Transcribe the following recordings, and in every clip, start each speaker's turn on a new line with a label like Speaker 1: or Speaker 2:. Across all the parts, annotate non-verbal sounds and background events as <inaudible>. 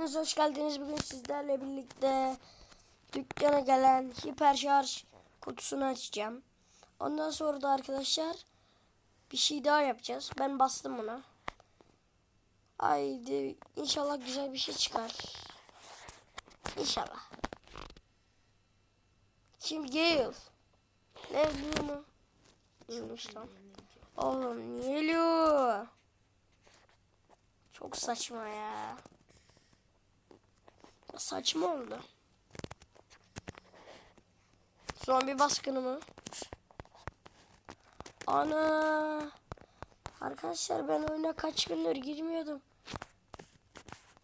Speaker 1: Hepiniz hoş geldiniz. Bugün sizlerle birlikte dükkana gelen hiper şarj kutusunu açacağım. Ondan sonra da arkadaşlar bir şey daha yapacağız. Ben bastım buna. Haydi inşallah güzel bir şey çıkar. İnşallah. Şimdi Gale. Ne biliyor mu? Bilmiş lan. Oğlum niye? Çok saçma ya. Saçma oldu. Zombi baskını mı? Ana. Arkadaşlar ben oyuna kaç gündür girmiyordum.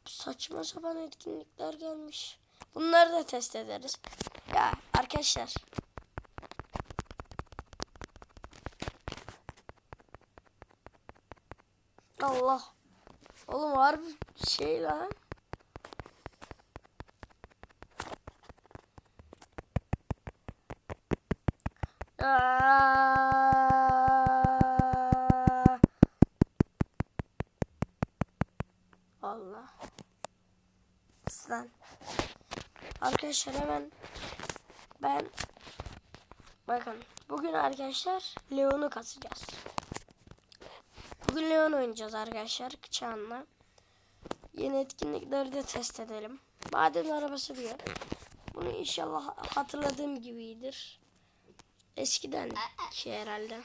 Speaker 1: Saçma sapan etkinlikler gelmiş. Bunları da test ederiz. Ya arkadaşlar. Allah. Oğlum harbi şey lan. Aa! Allah. Lan. Arkadaşlar hemen ben bakın bugün arkadaşlar Leon'u kasacağız. Bugün Leon oynayacağız arkadaşlar Çağan'la. Yeni etkinlikleri de test edelim. Maden arabası diyor. Bunu inşallah hatırladığım gibidir. Eskiden ki herhalde.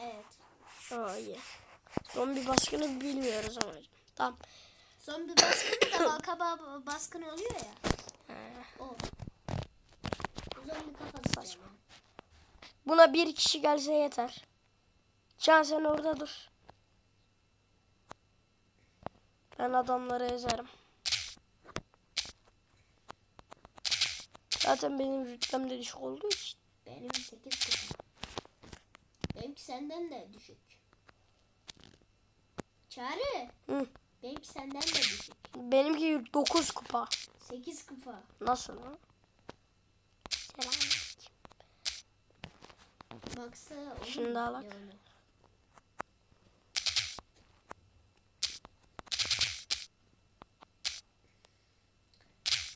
Speaker 2: Evet.
Speaker 1: Aa iyi. Zombi baskını bilmiyoruz ama. Tamam.
Speaker 2: Zombi baskını da <coughs> balkaba baskını oluyor ya.
Speaker 1: He.
Speaker 2: O. Zombi kafası.
Speaker 1: Saçma. Buna bir kişi gelse yeter. Can sen orada dur. Ben adamları ezerim. Zaten benim rütbem de düşük olduğu için.
Speaker 2: Benim 8 kupa. Benimki senden de düşük. Çağrı.
Speaker 1: Hı.
Speaker 2: Benimki senden de düşük.
Speaker 1: Benimki 9 kupa.
Speaker 2: 8 kupa.
Speaker 1: Nasıl lan? Selam.
Speaker 2: Baksa olur
Speaker 1: Şimdi
Speaker 2: mu
Speaker 1: alak.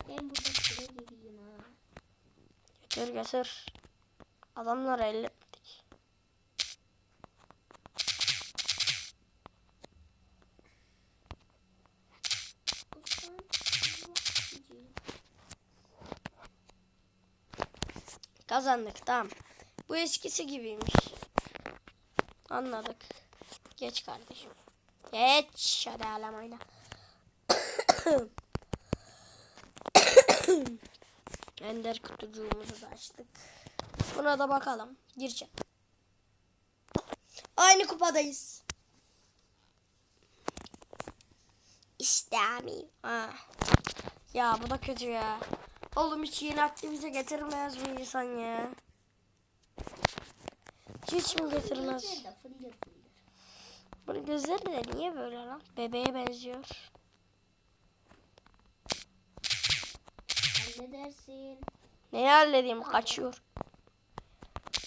Speaker 2: Ben burada süre gibiyim ha.
Speaker 1: Getir getir. Adamları elletmedik. Kazandık tamam. Bu eskisi gibiymiş. Anladık. Geç kardeşim. Geç. Hadi alem oyna. <coughs> Ender kutucuğumuzu da açtık. Buna da bakalım. Gireceğim. Aynı kupadayız. İşte abi. Ha. Ya bu da kötü ya. Oğlum hiç yeni aktivite getirmez bu insan ya. Hiç mi getirmez? Bunun gözleri de niye böyle lan? Bebeğe benziyor.
Speaker 2: Halledersin.
Speaker 1: Neyi halledeyim? Kaçıyor.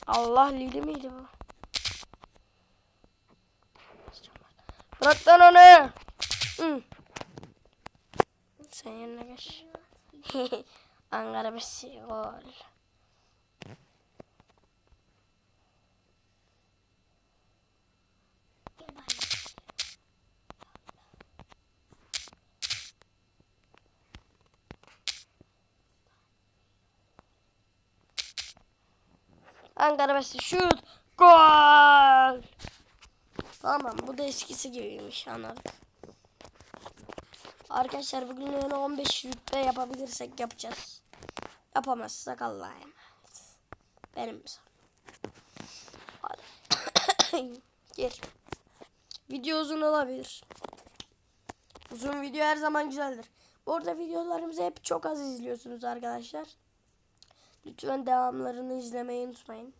Speaker 1: Allah Lili miydi bu? Bırak lan onu. Hı. Sen yerine geç. <laughs> <laughs> Ankara Besi gol. Ankara Besi şut. Gol. Tamam bu da eskisi gibiymiş anladık. Arkadaşlar bugün yine 15 rütbe yapabilirsek yapacağız. Yapamazsak Allah'a emanet. Benim. Hadi. <coughs> Gir. Video uzun olabilir. Uzun video her zaman güzeldir. Bu arada videolarımızı hep çok az izliyorsunuz arkadaşlar. Lütfen devamlarını izlemeyi unutmayın.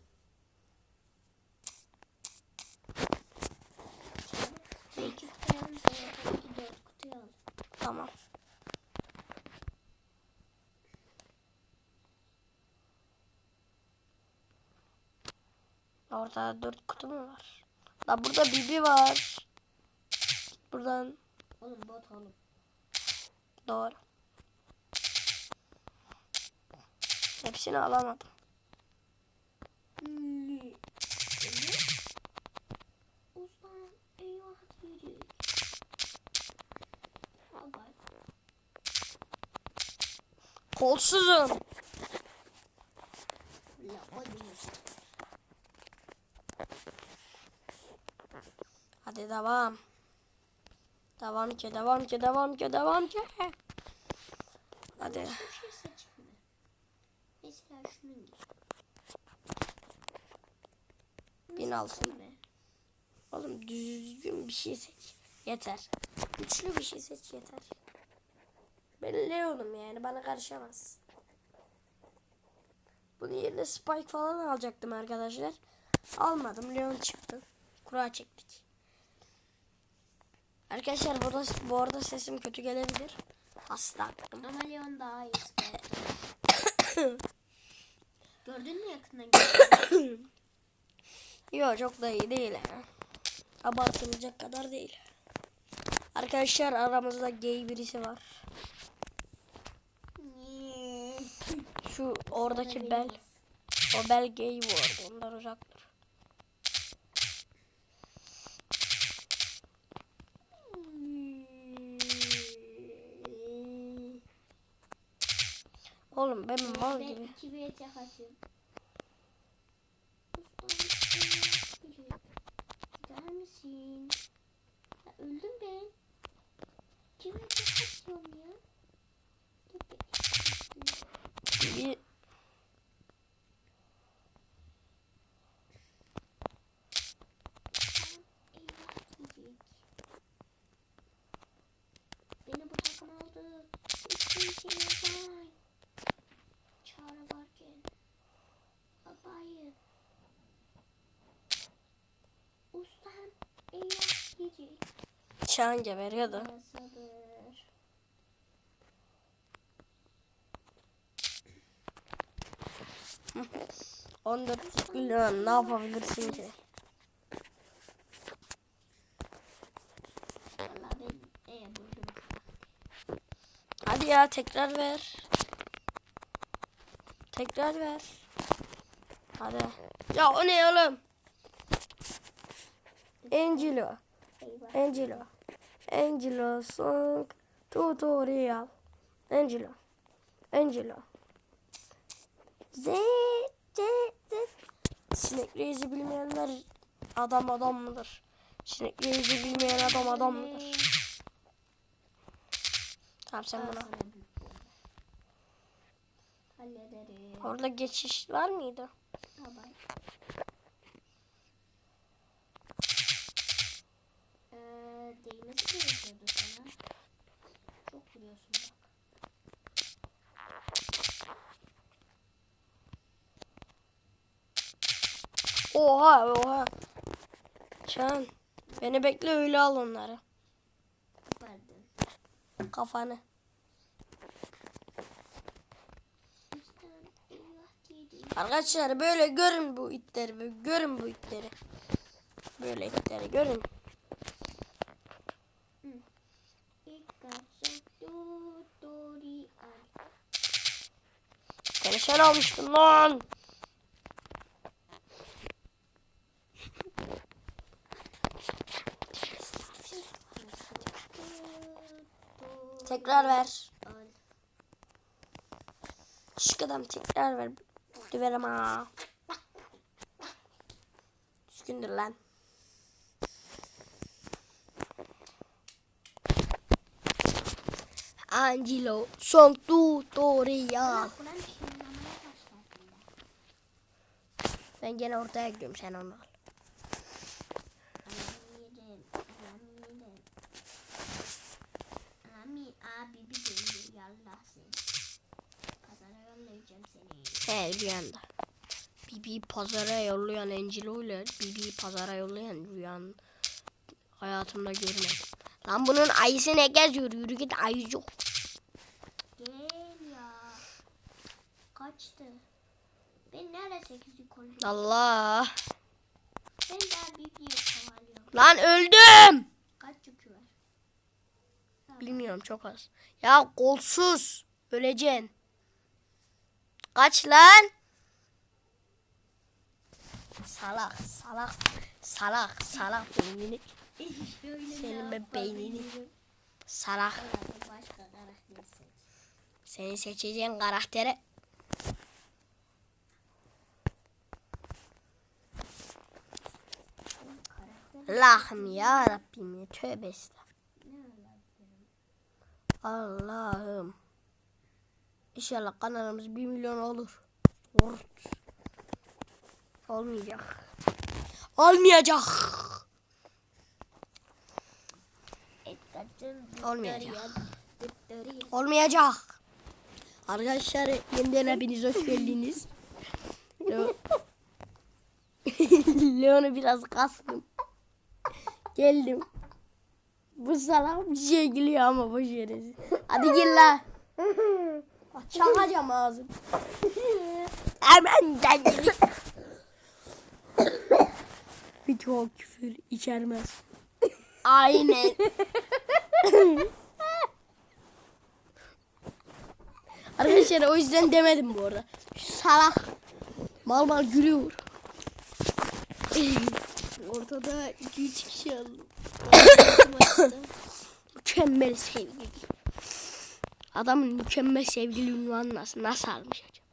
Speaker 2: İki kutuyu alın sonra tabii ki dört kutuyu al.
Speaker 1: Tamam. Orada dört kutu mu var? La burada Bibi var. Buradan
Speaker 2: Oğlum bot oğlum.
Speaker 1: Doğru. Hepsini alamadım.
Speaker 2: Haber.
Speaker 1: Kolsuzum.
Speaker 2: Hadi.
Speaker 1: Devam. Devam ki, devam ki, devam ki, devam ki. Hadi.
Speaker 2: Bir şey mi? Mesela gibi.
Speaker 1: Bin altın. Oğlum düzgün bir şey seç. Yeter. Güçlü bir şey seç yeter. Ben Leon'um yani bana karışamaz. Bunun yerine Spike falan alacaktım arkadaşlar. Almadım. Leon çıktı. Kura çektik. Arkadaşlar bu, da, bu arada sesim kötü gelebilir. Hasta.
Speaker 2: Ama Leon daha iyi. <coughs> Gördün mü yakından? <coughs>
Speaker 1: Yok çok da iyi değil. ya. Abartılacak kadar değil. Arkadaşlar aramızda gay birisi var. Şu oradaki bel. O bel gay bu arada. Ondan uzak dur. Oğlum ben mal
Speaker 2: Ben
Speaker 1: gibi.
Speaker 2: iki bir atıyorum. Gider misin? Ya öldüm ben. İki bir etek atıyorum ya. Bir-
Speaker 1: Bir
Speaker 2: Eyvah yiyecek. Beni bu takım aldı. Hiçbir şey yapamam. Çağrı varken. Babayı. Ustam eyvah yiyecek.
Speaker 1: Çağın geberiyordu.
Speaker 2: Ya sabır.
Speaker 1: Hı. 14 milyon ne yapabilirsin ki? Hadi ya tekrar ver. Tekrar ver. Hadi. Ya o ne oğlum? Angelo. Angelo. Angelo song tutorial. Angelo. Angelo. Z Z Z. Sinek reisi bilmeyenler adam adam mıdır? Sinek reisi bilmeyen adam adam mıdır? Tamam sen buna.
Speaker 2: Hallederim.
Speaker 1: Orada geçiş var mıydı?
Speaker 2: Babay. Ee, değmesi gerekiyordu sana. Çok biliyorsun bak.
Speaker 1: Oha oha. Çan. Beni bekle öyle al onları.
Speaker 2: Pardon.
Speaker 1: Kafanı. Arkadaşlar böyle görün bu itleri. Görün bu itleri. Böyle itleri görün.
Speaker 2: Pikachu tutorial.
Speaker 1: Seni sen almıştın lan. Tekrar ver. Şık adam tekrar ver. Düverim ha. Düzgündür lan. Angelo son tutorial.
Speaker 2: Ben.
Speaker 1: Gene ortaya gidiyorum sen onu al. He bir anda. Bibi pazara yollayan Angelo ile Bibi pazara yollayan rüyan hayatımda görmedim. Lan bunun ayısı ne geziyor? Yürü git ayıcık.
Speaker 2: Gel ya. Kaçtı. Ben nerede 8 yukarı?
Speaker 1: Allah.
Speaker 2: Ben daha bir bir kovalıyorum.
Speaker 1: Lan öldüm.
Speaker 2: Kaç yükü var?
Speaker 1: Bilmiyorum çok az. Ya kolsuz. Öleceksin. Kaç lan. Salak salak salak salak beynini Senin be beynini. salak senin seçeceğin karaktere Allah'ım ya Rabbim ya tövbe estağfurullah. Allah'ım. İnşallah kanalımız 1 milyon olur. Vurt. Olmayacak. Olmayacak. Olmayacak. Olmayacak. Arkadaşlar yeniden hepiniz hoş geldiniz. Leo- <laughs> Leon'u biraz kastım. Geldim. Bu salak bir şey gülüyor ama boş veririz. Hadi gel la. Çakacağım ağzım. Hemen gel. Video küfür içermez. Aynen. Arkadaşlar o yüzden demedim bu arada. Şu salak. Mal mal gülüyor. Ortada 2-3 kişi aldım. <coughs> mükemmel sevgili. Adamın mükemmel sevgili ünvanı nasıl, nasıl almış acaba?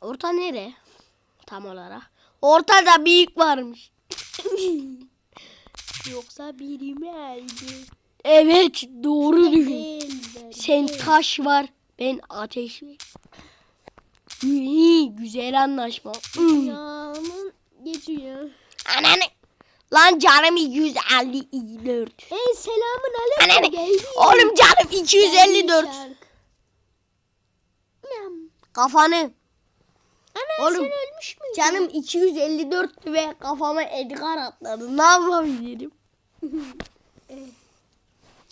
Speaker 1: Orta nere? Tam olarak. Ortada büyük varmış. <coughs> Yoksa biri mi aldı? Evet doğru düşün. Sen taş var. Ben ateş var. İyi, güzel anlaşma. Hmm.
Speaker 2: Yağmur geçiyor.
Speaker 1: Ananı. Lan canım 254.
Speaker 2: Hey selamun
Speaker 1: Ananı.
Speaker 2: aleyküm. Geldi.
Speaker 1: Oğlum canım 254.
Speaker 2: Şarkı. Yam.
Speaker 1: Kafanı.
Speaker 2: Ana
Speaker 1: Oğlum,
Speaker 2: sen ölmüş müydün?
Speaker 1: Canım 254 ve kafama Edgar atladı. Ne yapabilirim? <laughs>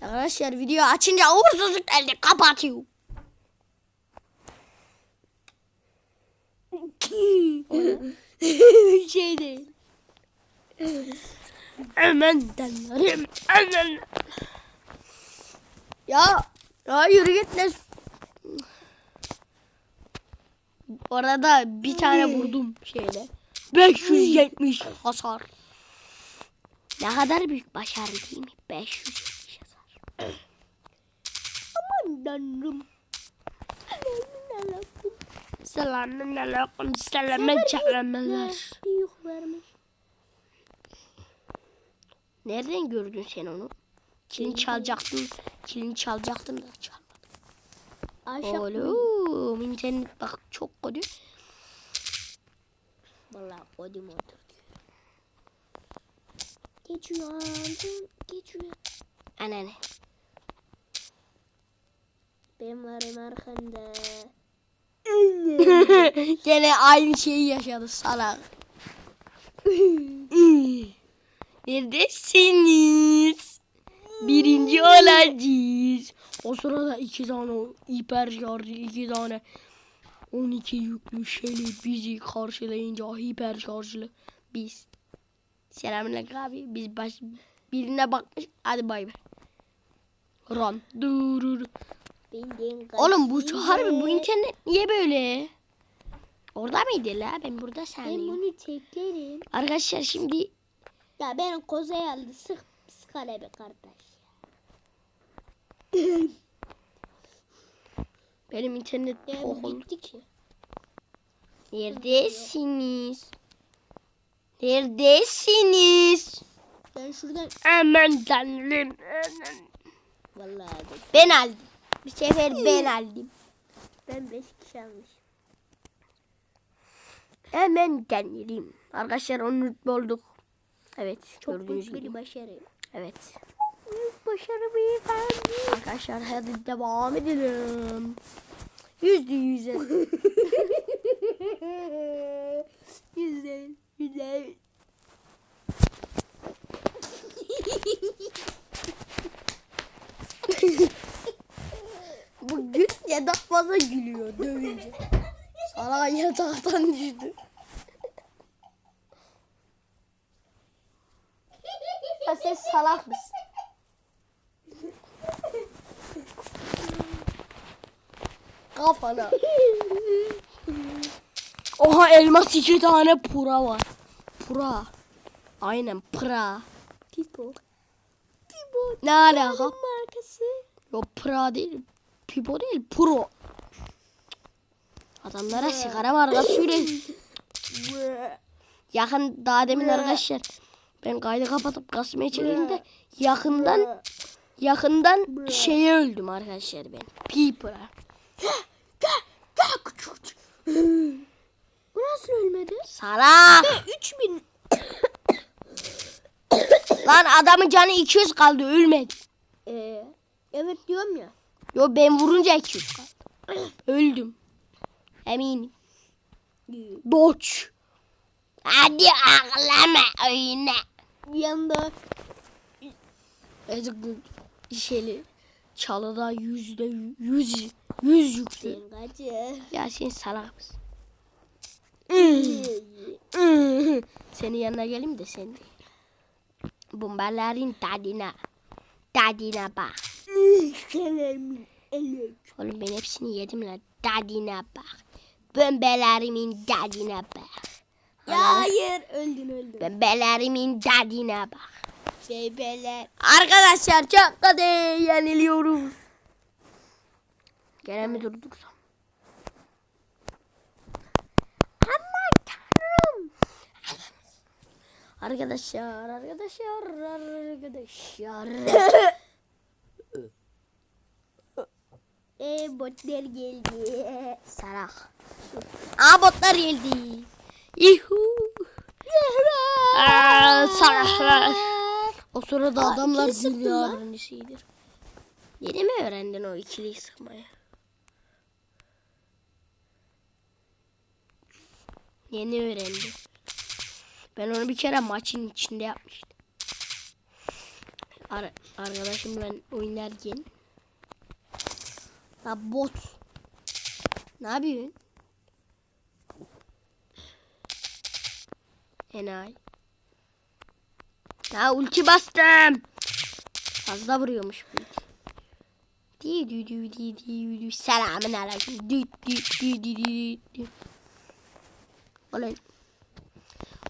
Speaker 1: Arkadaşlar video açınca uğursuzluk geldi. Kapatıyorum. Bir <laughs> şey değil. Hemen denerim. Hemen. Ya, ya yürü git lan. Orada bir tane vurdum şeyle. 570 hasar. Ne kadar büyük başarı değil mi? 570 hasar. Aman tanrım. Selamun aleyküm. Selamet çeklemeler.
Speaker 2: Büyük vermiş.
Speaker 1: Nereden gördün sen onu? Kilini çalacaktın. Kilini çalacaktın da çalmadın.
Speaker 2: Aşağı.
Speaker 1: Oğlum internet bak çok kötü.
Speaker 2: Valla kodum oturdu. Geçiyor. Geçiyor.
Speaker 1: Anne.
Speaker 2: Ben varım arkanda.
Speaker 1: Gene aynı şeyi yaşadı salak. Neredesiniz? Birinci olacağız. O sırada iki tane hiper şarjı, iki tane 12 yüklü şeyle bizi karşılayınca hiper şarjlı biz. Selamünaleyküm abi. Biz baş, birine bakmış. Hadi bay bay. Run. Durur. Oğlum bu harbi bu internet niye böyle? Orada mıydı la? Ben burada
Speaker 2: Ben
Speaker 1: sanıyorum.
Speaker 2: bunu teklerim.
Speaker 1: Arkadaşlar şimdi
Speaker 2: Ya ben kozayı aldı. Sık sıkale be kardeş.
Speaker 1: benim internet
Speaker 2: Ya ki.
Speaker 1: Neredesiniz? Neredesiniz?
Speaker 2: Ben şuradan
Speaker 1: Aman tanrım.
Speaker 2: vallahi.
Speaker 1: Ben aldım. Bir sefer ben aldım.
Speaker 2: Ben 5 kişi almışım.
Speaker 1: Hemen tanrım. Arkadaşlar onu olduk. Evet.
Speaker 2: Çok
Speaker 1: gördüğünüz
Speaker 2: büyük
Speaker 1: gibi.
Speaker 2: bir başarı.
Speaker 1: Evet.
Speaker 2: Büyük başarı beyefendi.
Speaker 1: Arkadaşlar hadi devam edelim. Yüzde yüze. <laughs>
Speaker 2: Güzel.
Speaker 1: Güzel. <laughs> Bu gül fazla gülüyor dövünce. Sana yataktan düştü. Ha sen salak mısın? Kafana. Oha elmas iki tane pura var. Pura. Aynen pura.
Speaker 2: Pipo. Pipo.
Speaker 1: Ne alaka?
Speaker 2: Markası.
Speaker 1: Yok pura değil. Pipo değil pro. Adamlara sigara markası sürekli. Yakın daha demin arkadaşlar ben kaydı kapatıp kasmaya çekildiğimde yakından yakından şeye öldüm arkadaşlar ben. Peeper'a.
Speaker 2: Bu nasıl ölmedi?
Speaker 1: Salak.
Speaker 2: 3000.
Speaker 1: Lan adamın canı 200 kaldı ölmedi.
Speaker 2: Ee, evet diyorum ya.
Speaker 1: Yo ben vurunca 200 kaldı. Öldüm. Eminim. Doç. Hadi ağlama oyna.
Speaker 2: Yanında
Speaker 1: Ezik şeyli çalıda yüzde yüz yüz
Speaker 2: kaçı.
Speaker 1: Ya sen salak mısın? Senin yanına geleyim de sen de. Bombaların tadına. Tadına bak. Oğlum ben hepsini yedim lan. Tadına bak. Bombalarimin tadına bak.
Speaker 2: Ya hayır öldün öldün.
Speaker 1: Bombalarimin tadına bak.
Speaker 2: Bebeler.
Speaker 1: Arkadaşlar çok hadi yeniliyoruz. Gene mi durdursam? Aman tanrım. Arkadaşlar, arkadaşlar, arkadaşlar. <laughs>
Speaker 2: Ee botlar geldi.
Speaker 1: Salak. Aa botlar geldi. Yuhu. Aa. O sırada
Speaker 2: Aa,
Speaker 1: adamlar dünya
Speaker 2: lan.
Speaker 1: öğrencisiydir. Yeni mi öğrendin o ikiliyi sıkmayı? Yeni öğrendim. Ben onu bir kere maçın içinde yapmıştım. Ar arkadaşımla oynarken. La bot. Ne yapıyorsun? Enayi. Ya ulti bastım. Fazla vuruyormuş bu ulti. Di di di di di di. Selamun aleyküm. Di di di di di di. Ulan.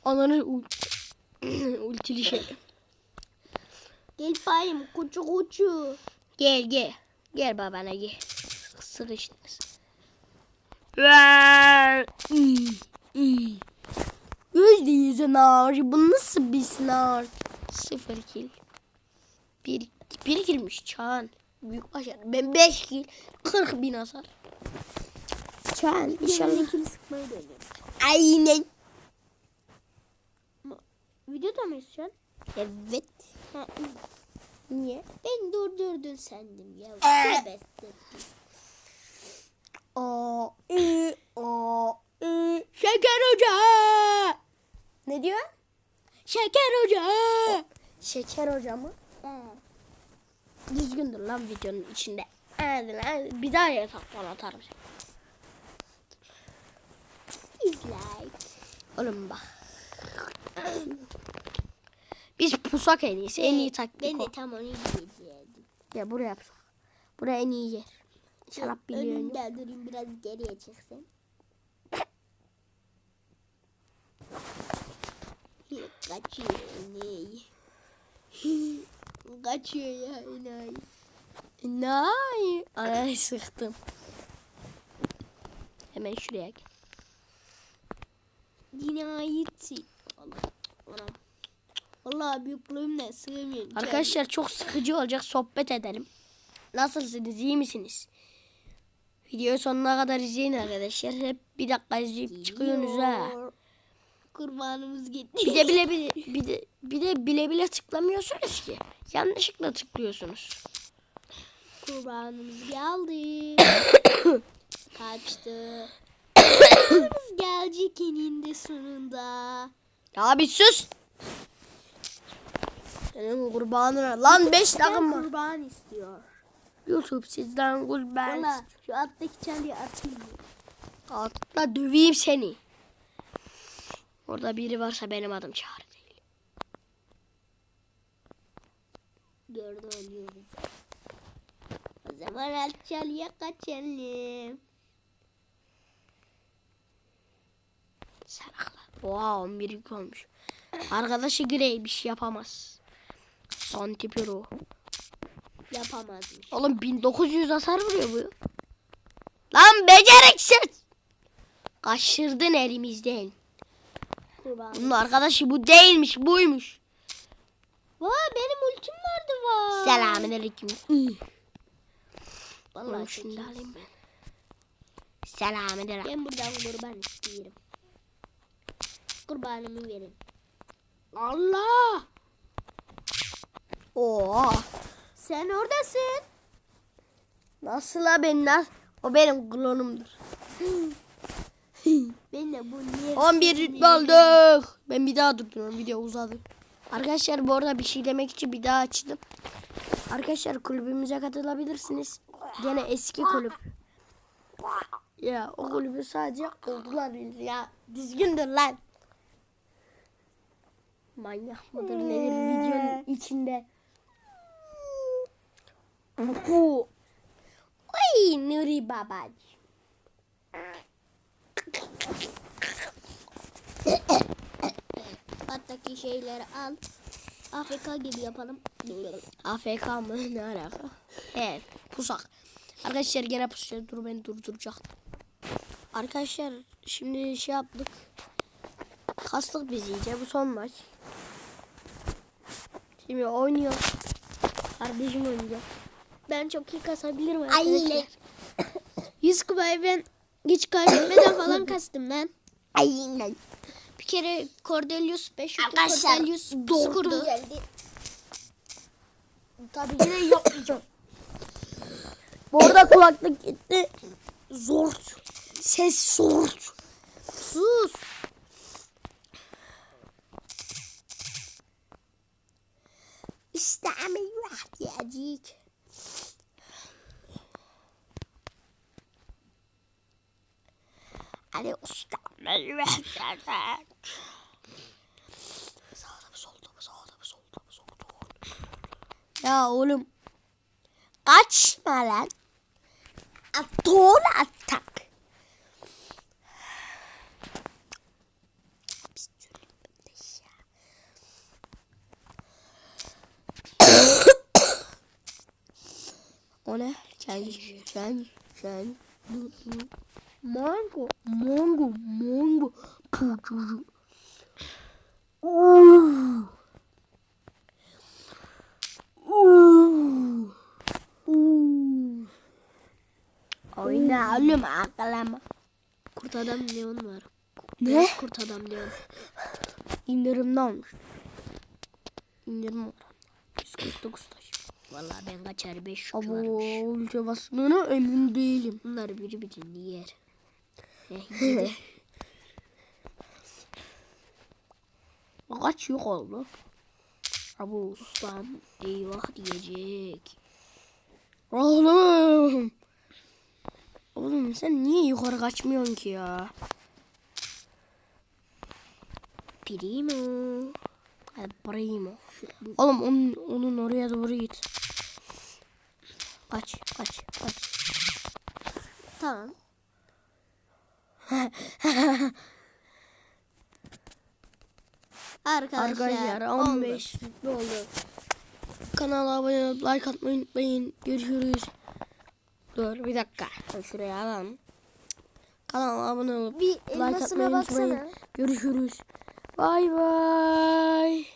Speaker 1: Ananı ulti. ultili şey.
Speaker 2: Gel bayım kuçu kuçu.
Speaker 1: Gel gel. Gel babana gel. Sıkıştınız. Yüzde yüz nar. Bu nasıl bir sınav? Sıfır kill. Bir, bir killmiş Çağan. Büyük başarı. Ben beş kill. Kırk bin hasar. Çağan inşallah.
Speaker 2: sıkmayı deniyorum.
Speaker 1: Aynen.
Speaker 2: Videoda mıyız şu an?
Speaker 1: Evet.
Speaker 2: Ha,
Speaker 1: Niye?
Speaker 2: ben durdurdun sandım ya.
Speaker 1: Ee. O, ü, o, ü. Şeker Hoca. Ne diyor? Şeker Hoca. Şeker Hoca mı? Düzgündür lan videonun içinde. Hadi lan bir daha yatak bana atarım.
Speaker 2: Dislike.
Speaker 1: Oğlum bak. Biz pusak en iyisi. En iyi taktik
Speaker 2: Ben
Speaker 1: o.
Speaker 2: de tam onu diyecektim.
Speaker 1: Ya buraya pusak. Buraya en iyi yer. İnşallah biliyorum.
Speaker 2: Önümde durayım biraz geriye çıksın. Kaçıyor enayi. Kaçıyor ya enayi.
Speaker 1: Nay. Anayı sıktım. Hemen şuraya gel.
Speaker 2: Dinayeti. Ona. Vallahi büyüklüğümle sığmıyorum.
Speaker 1: Arkadaşlar çok sıkıcı olacak sohbet edelim. Nasılsınız iyi misiniz? Videoyu sonuna kadar izleyin arkadaşlar. Hep bir dakika izleyip çıkıyorsunuz ha.
Speaker 2: Kurbanımız gitti.
Speaker 1: Bir de bile bile <laughs> bir de bir de bile bile tıklamıyorsunuz ki. Yanlışlıkla tıklıyorsunuz.
Speaker 2: Kurbanımız geldi. <coughs> Kaçtı. <coughs> Kurbanımız gelecek eninde sonunda.
Speaker 1: Ya bir sus. Senin kurbanına. Lan 5 takım var.
Speaker 2: kurban istiyor.
Speaker 1: YouTube sizden gol
Speaker 2: ben. Şu alttaki çalıyı atayım.
Speaker 1: Altta döveyim seni. Orada biri varsa benim adım çağır değil.
Speaker 2: Gördü ölüyor bize. O zaman alt çalıya kaçalım.
Speaker 1: Saraklar. Oha 11 yük olmuş. Arkadaşı Grey bir şey yapamaz. Son tipi ruh.
Speaker 2: Yapamazmış.
Speaker 1: Oğlum 1900 hasar vuruyor bu. Lan beceriksiz. Kaçırdın elimizden.
Speaker 2: Kurban.
Speaker 1: Bunun arkadaşı bu değilmiş buymuş.
Speaker 2: Vay benim ultim vardı var.
Speaker 1: Selamünaleyküm.
Speaker 2: Vallahi
Speaker 1: şunu da alayım ben. Selamünaleyküm.
Speaker 2: Ben buradan kurban istiyorum. Kurbanımı verin.
Speaker 1: Allah. Oo.
Speaker 2: Sen oradasın.
Speaker 1: Nasıl la ben nasıl? O benim klonumdur. <laughs>
Speaker 2: Ben de bu niye?
Speaker 1: 11 rütbe aldık. Ben bir daha durduruyorum. Video uzadı. Arkadaşlar bu arada bir şey demek için bir daha açtım. Arkadaşlar kulübümüze katılabilirsiniz. Gene eski kulüp. Ya o kulübü sadece oldular ya. Düzgündür lan. Manyak mıdır nedir videonun içinde. Bu. Nuri babacığım.
Speaker 2: Alttaki şeyleri al. Afrika gibi yapalım.
Speaker 1: AFK mı? Ne alaka? Evet. Pusak. Arkadaşlar gene pusacağız. Dur beni durduracaktım. Arkadaşlar şimdi şey yaptık. Kastık biz iyice. Bu son maç. Şimdi oynuyor. Kardeşim oynayacak.
Speaker 2: Ben çok iyi kasabilirim
Speaker 1: Ay,
Speaker 2: arkadaşlar. 100 <coughs> kupayı ben hiç kaybetmeden falan kastım lan.
Speaker 1: Aynen.
Speaker 2: Bir kere Cordelius 5 yuttu.
Speaker 1: Arkadaşlar,
Speaker 2: Cordelius kurdu.
Speaker 1: geldi. Tabii ki de yapmayacağım. Bu arada kulaklık gitti. Zor. Ses zor.
Speaker 2: Sus.
Speaker 1: İstemiyor diyecek. Hadi usta. Sağda mı solda mı sağda mı solda mı solda mı? Ya oğlum. Kaçma lan. Atol atak. <coughs> O ne? Sen, sen, sen. Mango, mango, mango. Pucucu. Uuu. Uuu. Uuu. Oyna oğlum aklama.
Speaker 2: Kurt adam Leon var.
Speaker 1: Ne?
Speaker 2: Kurt adam Leon.
Speaker 1: İndirimde olmuş. İndirim var. 149 taş.
Speaker 2: Vallahi ben kaçar 5 şük
Speaker 1: Abo
Speaker 2: varmış.
Speaker 1: ülke bastığına emin değilim.
Speaker 2: Bunlar biri birini yer. Yedi. <laughs>
Speaker 1: Kaç yok oldu. Abo
Speaker 2: Ustam eyvah diyecek.
Speaker 1: Oğlum. Oğlum sen niye yukarı kaçmıyorsun ki ya?
Speaker 2: Primo.
Speaker 1: Primo. Oğlum onun, onun oraya doğru git. Kaç kaç kaç.
Speaker 2: Tamam. <laughs> Arkadaşlar,
Speaker 1: Arkadaşlar 15 oldu. oldu. Kanala abone olup like atmayı unutmayın. Görüşürüz. Dur bir dakika. Şuraya alalım. Kanala abone olup
Speaker 2: bir
Speaker 1: like atmayı
Speaker 2: baksana. unutmayın.
Speaker 1: Görüşürüz. Bay bay.